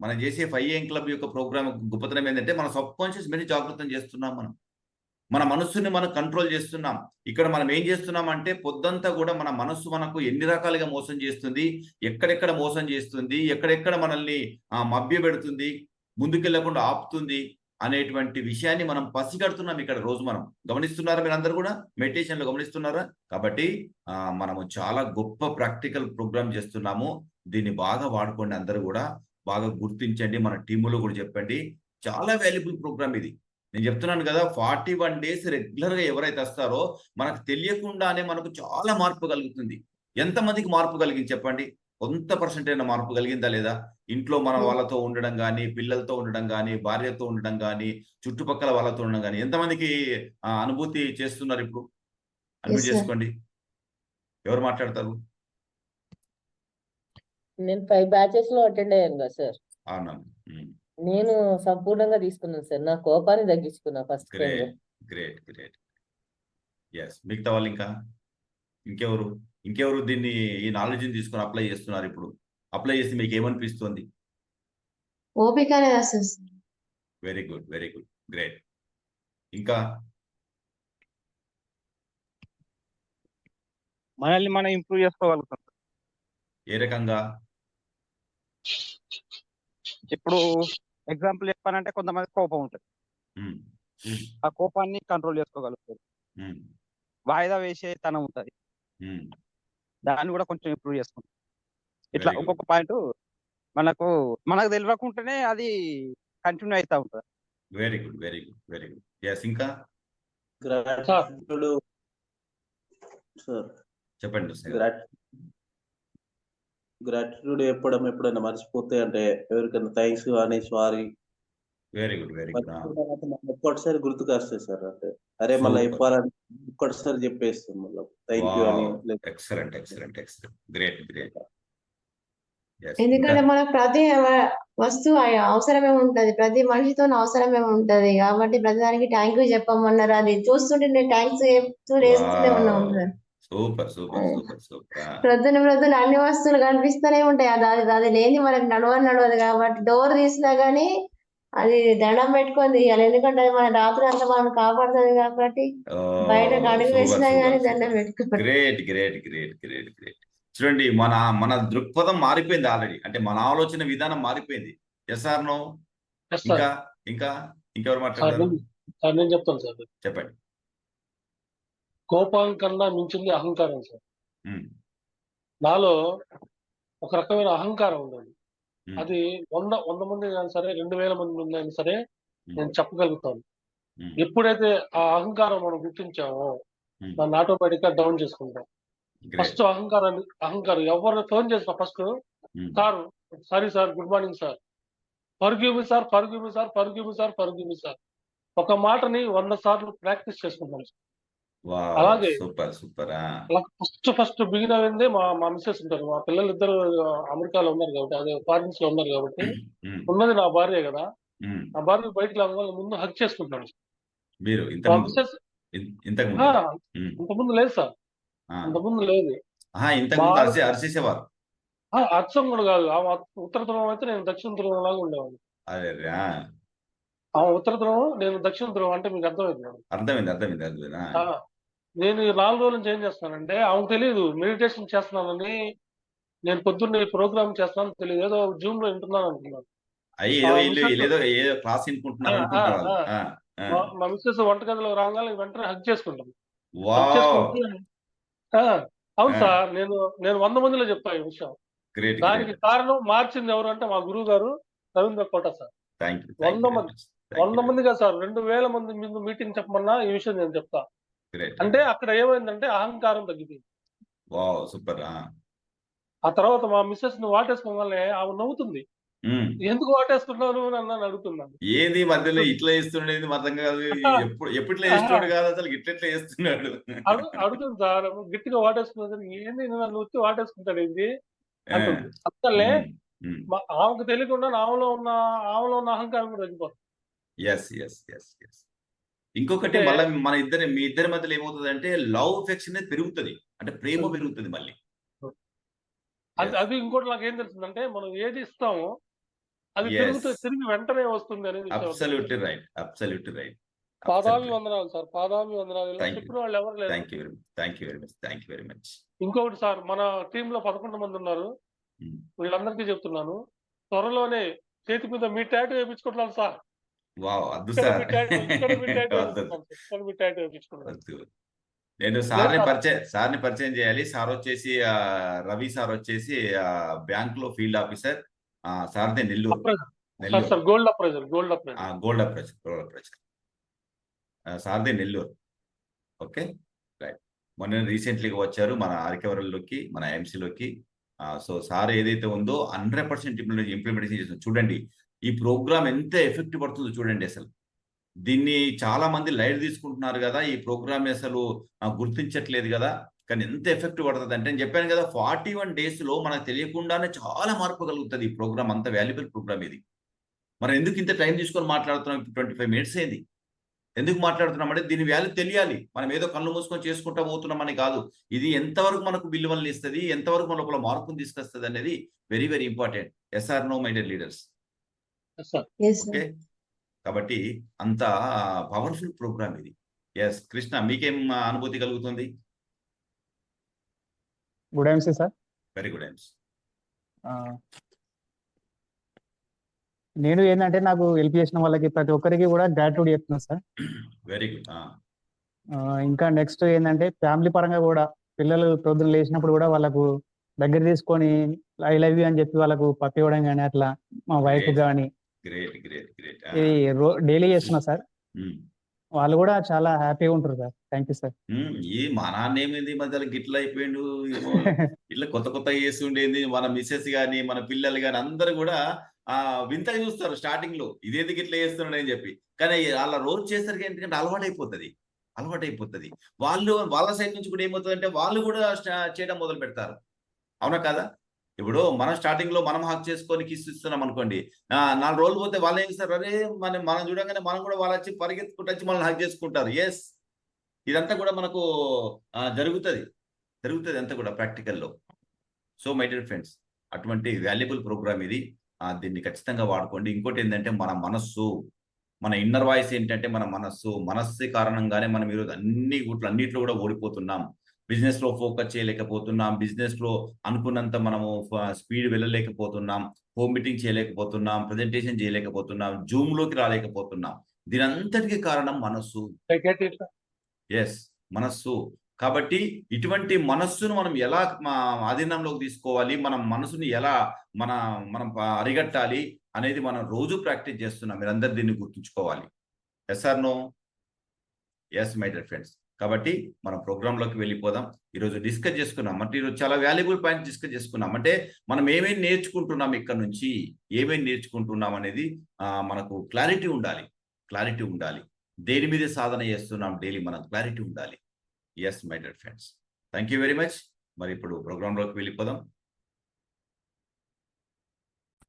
మనం చేసే ఫైవ్ ఏం క్లబ్ యొక్క ప్రోగ్రామ్ గొప్పతనం ఏంటంటే మన సబ్ కాన్షియస్ మీద జాగృతం చేస్తున్నాం మనం. మన మనస్సుని మనం కంట్రోల్ చేస్తున్నాం. ఇక్కడ మనం ఏం చేస్తున్నాం అంటే పొద్దంతా కూడా మన మనస్సు మనకు ఎన్ని రకాలుగా మోసం చేస్తుంది ఎక్కడెక్కడ మోసం చేస్తుంది ఎక్కడెక్కడ మనల్ని మభ్య పెడుతుంది ముందుకెళ్ళకుండా ఆపుతుంది అనేటువంటి విషయాన్ని మనం పసిగడుతున్నాం ఇక్కడ రోజు మనం. గమనిస్తున్నారా మీరు కూడా? మెడిటేషన్లో గమనిస్తున్నారా? కాబట్టి మనము చాలా గొప్ప ప్రాక్టికల్ ప్రోగ్రామ్ చేస్తున్నాము. దీన్ని బాగా వాడుకోండి అందరూ కూడా. బాగా గుర్తించండి మన టీములో కూడా చెప్పండి. చాలా వాల్యుబుల్ ప్రోగ్రామ్ ఇది. నేను చెప్తున్నాను కదా ఫార్టీ వన్ డేస్ రెగ్యులర్గా ఎవరైతే వస్తారో మనకు తెలియకుండానే మనకు చాలా మార్పు కలుగుతుంది. ఎంతమందికి మార్పు కలిగింది చెప్పండి? కొంత పర్సెంట్ అయినా మార్పు కలిగిందా లేదా? ఇంట్లో మన వాళ్ళతో ఉండడం కానీ పిల్లలతో ఉండడం కానీ భార్యతో ఉండడం కానీ చుట్టుపక్కల వాళ్ళతో ఉండడం కానీ ఎంతమందికి అనుభూతి చేస్తున్నారు ఇప్పుడు? Sir. చేసుకోండి. ఎవరు మాట్లాడతారు? నేను ఫైవ్ బ్యాచెస్లో అటెండ్ అయ్యాను కదా సార్ అవునా. నేను సంపూర్ణంగా తీసుకున్నాను సార్ నా కోపాన్ని తగ్గించుకున్నా first great great great yes మిగతా వాళ్ళు ఇంకా? ఇంకెవరు? ఇంకెవరు దీన్ని ఈ నాలెడ్జ్ని తీసుకొని అప్లై చేస్తున్నారు ఇప్పుడు? అప్లై చేసి మీకు ఏమనిపిస్తుంది? ఓపిక. Very good very good great ఇంకా? మనల్ని మనం ఇంప్రూవ్ చేసుకోగలుగుతాం. ఏ రకంగా? ఇప్పుడు ఎగ్జాంపుల్ చెప్పానంటే కొంతమంది కోపం ఉంటుంది. ఆ కోపాన్ని కంట్రోల్ చేసుకోగలుగుతారు. వాయిదా వేసే తనం ఉంటుంది. దాన్ని కూడా కొంచెం ఇంప్రూవ్ చేసుకుంటాం. ఇట్లా. ఒక్కొక్క పాయింట్ మనకు మనకు తెలియకుండానే అది కంటిన్యూ అవుతా ఉంటుంది. Very good very good very good yes ఇంకా చెప్పండి గ్రాటిట్యూడ్ చెప్పడం ఎప్పుడైనా మర్చిపోతే అంటే ఎవరికైనా థ్యాంక్స్ కానీ sorry very good very good ఒక్కటిసారి గుర్తుకు వస్తాయి సార్ అంటే అరే మళ్ళీ. చెప్పాలని ఒక్కటిసారి చెప్పేస్తాం మళ్ళీ. థ్యాంక్ యూ అని excellent excellent excellent great great ఎందుకంటే మనకు ప్రతి వస్తువు అవసరమే ఉంటది. ప్రతి మనిషితో అవసరమే ఉంటది. కాబట్టి ప్రతి దానికి థ్యాంక్ యూ చెప్పమన్నారు. అది చూస్తుంటే నేను థ్యాంక్స్ చెప్తూ వేస్తూనే ఉన్నాం sir. Super super super super. ప్రొద్దున ప్రొద్దున అన్ని వస్తువులు కనిపిస్తూనే ఉంటాయి. అది అది అది లేని మనకి నడవని నడవదు కాబట్టి డోర్ తీసినా గానీ అది దండం పెట్టుకొని తీయాలి. ఎందుకంటే అది మన రాత్రి అంతా మనం కాపాడుతుంది కాబట్టి బయట అడుగు వేసినా గానీ దండం పెట్టుకోవాలి. Great great great great great. చూడండి మన మన దృక్పథం మారిపోయింది ఆల్రెడీ. అంటే మన ఆలోచన విధానం మారిపోయింది. Yes or no? ఇంకా ఇంకా ఇంకెవరు మాట్లాడారు నేను చెప్తాను సార్ చెప్పండి. కోపం కన్నా మించింది అహంకారం సార్. నాలో ఒక రకమైన అహంకారం ఉమ్, అది వంద వంద మంది అయినా సరే రెండు వేల మంది అయినా సరే నేను చెప్పగలుగుతాను. ఎప్పుడైతే ఆ అహంకారం మనం గుర్తించామో దాన్ని ఆటోమేటిక్గా డౌన్ చేసుకుంటాం. ఫస్ట్ అహంకారాన్ని అహంకారం ఎవరు ఫోన్ చేసిన first sir sorry sir good morning sir. పరుగు మీ సార్ పరుగు మీ సార్ పరుగు మీ సార్ పరుగు మీ సార్. ఒక మాటని వంద సార్లు ప్రాక్టీస్ చేసుకుంటాం వావ్, అలాగే. Super super. అలా ఫస్ట్ ఫస్ట్ బిగిన్ అయింది మా మా మిస్సెస్ ఉంటారు. మా పిల్లలు ఇద్దరు అమెరికాలో ఉన్నారు కాబట్టి అదే ఫారిన్స్లో ఉన్నారు కాబట్టి ఉన్నది నా భార్య కదా. నా భార్య బయటకు రాగానే ముందు హక్ చేసుకుంటాను మీరు ఇంత మిస్సెస్ ఇంతకుముందు లేదు సార్. ఇంతకుముందు లేదు. ఆ, అచ్చం కూడా కాదు. ఆ ఉత్తర ధ్రువం అయితే నేను దక్షిణ ధ్రువం లాగా ఉండేవాడిని. అదే ఆ, ఆ ఉత్తర ధ్రువం నేను దక్షిణ ధ్రువం అంటే మీకు అర్థమైంది. అర్థమైంది అర్థమైంది అర్థమైంది. నేను ఈ నాలుగు రోజుల నుంచి ఏం చేస్తున్నానంటే ఆమెకు తెలియదు మెడిటేషన్ చేస్తున్నానని నేను పొద్దున్నే ప్రోగ్రామ్ చేస్తున్నాను తెలియదు ఏదో జూమ్లో వింటున్నాను అనుకున్నాను. మా- మిస్సెస్ వంటగదిలో రాగానే వెంటనే హక్ చేసుకుంటాం హక్ వావ్. చేసుకుంటే ఆ, అవును. సార్ నేను నేను వంద మందిలో చెప్తా ఈ విషయం. దానికి కారణం మార్చింది ఎవరు అంటే మా గురువు గారు రవీంద్ర కోట సార్. వంద మంది వంద మంది కాదు సార్ రెండు వేల మంది ముందు మీటింగ్ చెప్పమన్నా ఈ విషయం నేను చెప్తా. అంటే అక్కడ ఏమైందంటే అహంకారం తగ్గిపోయింది. వావ్ సూపర్ ఆ. తర్వాత మా మిస్సెస్ని వాటేసుకోగానే ఆమె నవ్వుతుంది. ఉమ్. ఎందుకు వాటేసుకున్నావు అని నన్ను అడుగుతున్నాను. ఏంది మధ్యలో ఇట్లా చేస్తుండేది? అర్థం కాదు. ఎప్పుడు ఎప్పట్లో చేస్తున్నాడు కాదు అసలు ఇట్లా అడు అడుగుతుంది సార్ గట్టిగా వాటేసుకున్నది ఏంది నన్ను వచ్చి వాటేసుకుంటాడు ఏంది? అంటుంది. అసలే మా- ఆమెకు తెలియకుండా ఆమెలో ఉన్న ఆమెలో ఉన్న అహంకారం కూడా తగ్గిపోతుంది. ఎస్ ఎస్ ఎస్ ఎస్ ఇంకొకటి అంటే- మళ్ళీ మన ఇద్దరి మీ ఇద్దరి మధ్యలో ఏమవుతుంది అంటే లవ్ ఎఫెక్షన్ అనేది పెరుగుతుంది. అంటే ప్రేమ పెరుగుతుంది మళ్ళీ. అది అది ఇంకోటి నాకు ఏం తెలుస్తుందంటే మనం ఏది ఇస్తామో అది తిరిగి వెంటనే వస్తుంది అనేది విషయం. అబ్సల్యూట్లీ రైట్ అబ్సల్యూట్లీ రైట్ పాదాభి వందనాలు సార్. పాదాభి వందనాలు. ఇలా. చెప్పిన వాళ్ళు ఎవరు లేరు. Thank you very much thank you very much thank you very much ఇంకొకటి సార్ మన టీమ్లో పదకొండు మంది ఉన్నారు. వీళ్ళందరికీ చెప్తున్నాను. త్వరలోనే చేతి మీద మీ టాటూ వేయించుకుంటున్నాను సార్. నేను సార్ని సార్. పరిచయం సార్ని పరిచయం చేయాలి. సార్ వచ్చేసి రవి సార్ వచ్చేసి బ్యాంక్లో field officer. సార్దే Nellore. Gold appraiser gold appraiser gold approach gold approach సార్దే Nellore. Okay? Right. మొన్న రీసెంట్లీగా వచ్చారు మన ఆర్కెవరల్లోకి మన ఎంసీలోకి. సో సార్ ఏదైతే ఉందో హండ్రెడ్ పర్సెంట్ ఇంప్లిమెంటేషన్ చేస్తుంది చూడండి ఈ ప్రోగ్రామ్ ఎంత ఎఫెక్ట్ పడుతుందో చూడండి అసలు. దీన్ని చాలా మంది లైట్ తీసుకుంటున్నారు కదా ఈ ప్రోగ్రామ్ అసలు గుర్తించట్లేదు కదా కానీ ఎంత ఎఫెక్ట్ పడుతుంది అంటే నేను చెప్పాను కదా ఫార్టీ వన్ డేస్లో మనకు తెలియకుండానే చాలా మార్పు కలుగుతుంది ఈ ప్రోగ్రామ్ అంత వాల్యుబుల్ ప్రోగ్రామ్ ఇది. మనం ఎందుకు ఇంత టైం తీసుకొని మాట్లాడుతున్నాం? ట్వంటీ ఫైవ్ మినిట్స్ ఏంది ఎందుకు మాట్లాడుతున్నాం అంటే దీని వాల్యూ తెలియాలి. మనం ఏదో కళ్ళు మూసుకొని చేసుకుంటా పోతున్నామని కాదు. ఇది ఎంతవరకు మనకు విలువలను ఇస్తుంది? ఎంతవరకు మన లోపల మార్పును తీసుకొస్తుంది అనేది very very important yes or no my dear leaders okay కాబట్టి అంత పవర్ఫుల్ ప్రోగ్రామ్ ఇది. ఎస్ కృష్ణ మీకేం అనుభూతి కలుగుతుంది? Good MC sir very good ఎమ్స్ ఆ, నేను ఏంటంటే నాకు హెల్ప్ చేసిన వాళ్ళకి ప్రతి ఒక్కరికి కూడా గ్రాట్యూడ్ చెప్తున్నా సార్ వెరీ గుడ్ ఇంకా నెక్స్ట్ ఏంటంటే ఫ్యామిలీ పరంగా కూడా పిల్లలు ప్రొద్దున లేచినప్పుడు కూడా వాళ్ళకు దగ్గర తీసుకొని ఐ లవ్ యూ అని చెప్పి వాళ్ళకు పప్పి ఇవ్వడం కానీ అట్లా మా వైఫ్. కానీ గ్రేట్ గ్రేట్ గ్రేట్ ఇది డైలీ చేస్తున్నా సార్. వాళ్ళు కూడా చాలా హ్యాపీగా ఉంటారు సార్. థ్యాంక్ యూ సార్ ఈ మా నాన్న ఏమైంది? మధ్యలో గిట్ల అయిపోయిండు ఇట్లా కొత్త కొత్త చేసి ఉండేది. మన మిస్సెస్ గాని మన పిల్లలు గాని అందరూ కూడా ఆ వింతగా చూస్తారు స్టార్టింగ్లో. ఇదేది గిట్ల చేస్తున్నాడు అని చెప్పి. కానీ వాళ్ళ రోజు చేసరికి ఎందుకంటే అలవాటు అయిపోతుంది అలవాటు అయిపోతుంది వాళ్ళు వాళ్ళ సైడ్ నుంచి కూడా ఏమవుతుంది అంటే వాళ్ళు కూడా చేయడం మొదలు పెడతారు అవునా కదా? ఇప్పుడు మనం స్టార్టింగ్లో మనం హక్ చేసుకొని కిస్ ఇస్తున్నాం అనుకోండి నాలుగు రోజులు పోతే వాళ్ళు ఏం చేస్తారు? అరే మనం మనం చూడగానే మనం కూడా వాళ్ళు వచ్చి పరిగెత్తుకుంటూ వచ్చి మనల్ని హక్ చేసుకుంటారు. ఎస్ ఇదంతా కూడా మనకు జరుగుతుంది. జరుగుతుంది అంతా కూడా ప్రాక్టికల్లో సో మై డియర్ ఫ్రెండ్స్ అటువంటి వాల్యుబుల్ ప్రోగ్రామ్ ఇది. దీన్ని ఖచ్చితంగా వాడుకోండి. ఇంకోటి ఏంటంటే మన మనస్సు మన ఇన్నర్ వాయిస్ ఏంటంటే మన మనస్సు మనస్సు కారణంగానే మనం ఈరోజు అన్ని గుట్లు అన్నిట్లో కూడా ఓడిపోతున్నాం. బిజినెస్లో ఫోకస్ చేయలేకపోతున్నాం. బిజినెస్లో అనుకున్నంత మనము స్పీడ్ వెళ్ళలేకపోతున్నాం. హోమ్ మీటింగ్ చేయలేకపోతున్నాం. ప్రజెంటేషన్ చేయలేకపోతున్నాం. జూమ్లోకి రాలేకపోతున్నాం. దీని అంతటికి కారణం మనస్సు. ఎస్ మనస్సు. కాబట్టి ఇటువంటి మనస్సును మనం ఎలా ఆధీనంలోకి తీసుకోవాలి? మనం మనసుని ఎలా మన మనం అరిగట్టాలి అనేది మనం రోజు ప్రాక్టీస్ చేస్తున్నాం. మీరందరూ దీన్ని గుర్తుంచుకోవాలి. Yes or no yes my dear friends కాబట్టి మనం ప్రోగ్రాంలోకి వెళ్ళిపోదాం. ఈరోజు డిస్కస్ చేసుకున్నాం. అంటే ఈరోజు చాలా వాల్యుబుల్ పాయింట్ డిస్కస్ చేసుకున్నాం. అంటే మనం ఏమేమి నేర్చుకుంటున్నాం ఇక్కడ నుంచి ఏమేమి నేర్చుకుంటున్నాం అనేది మనకు క్లారిటీ ఉండాలి. క్లారిటీ ఉండాలి. దేని మీద సాధన చేస్తున్నాం డైలీ మనం క్లారిటీ ఉండాలి. Yes my dear friends thank you very much మరి ఇప్పుడు ప్రోగ్రాంలోకి వెళ్ళిపోదాం.